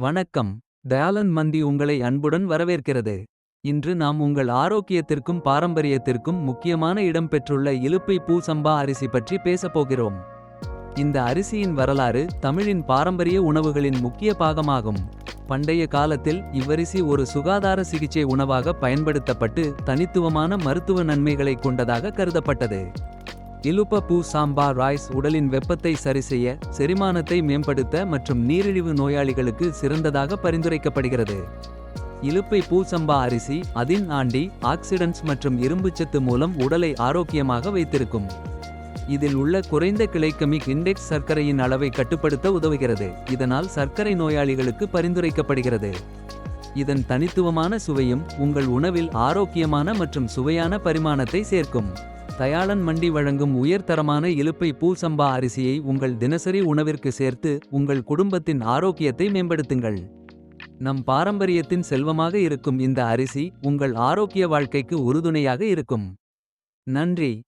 வணக்கம் தயாலன் மந்தி உங்களை அன்புடன் வரவேற்கிறது. இன்று நாம் உங்கள் ஆரோக்கியத்திற்கும் பாரம்பரியத்திற்கும். முக்கியமான இடம் பெற்றுள்ள இலுப்பை பூ சம்பா அரிசி பற்றி பேசப்போகிறோம் இந்த அரிசியின் வரலாறு தமிழின் பாரம்பரிய உணவுகளின் முக்கிய பாகமாகும். பண்டைய காலத்தில் இவ்வரிசி ஒரு சுகாதார சிகிச்சை உணவாக பயன்படுத்தப்பட்டு. தனித்துவமான மருத்துவ நன்மைகளைக் கொண்டதாக கருதப்பட்டது. இலுப்ப பூ சாம்பா ரைஸ் உடலின் வெப்பத்தை சரிசெய்ய. செரிமானத்தை மேம்படுத்த மற்றும் நீரிழிவு நோயாளிகளுக்கு சிறந்ததாக பரிந்துரைக்கப்படுகிறது. இலுப்பை பூ சம்பா அரிசி அதின் ஆண்டி ஆக்சிடன்ட்ஸ் மற்றும் இரும்புச்சத்து மூலம் உடலை ஆரோக்கியமாக வைத்திருக்கும். இதில் உள்ள குறைந்த கிளைக்கமிக் இண்டெக்ஸ் சர்க்கரையின் அளவை கட்டுப்படுத்த உதவுகிறது. இதனால் சர்க்கரை நோயாளிகளுக்கு பரிந்துரைக்கப்படுகிறது. இதன் தனித்துவமான சுவையும் உங்கள் உணவில் ஆரோக்கியமான மற்றும் சுவையான பரிமாணத்தை சேர்க்கும். தயாளன் மண்டி வழங்கும் உயர்தரமான இலுப்பை பூ சம்பா அரிசியை உங்கள் தினசரி உணவிற்கு சேர்த்து. உங்கள் குடும்பத்தின் ஆரோக்கியத்தை மேம்படுத்துங்கள். நம் பாரம்பரியத்தின் செல்வமாக இருக்கும் இந்த அரிசி. உங்கள் ஆரோக்கிய வாழ்க்கைக்கு உறுதுணையாக இருக்கும். நன்றி.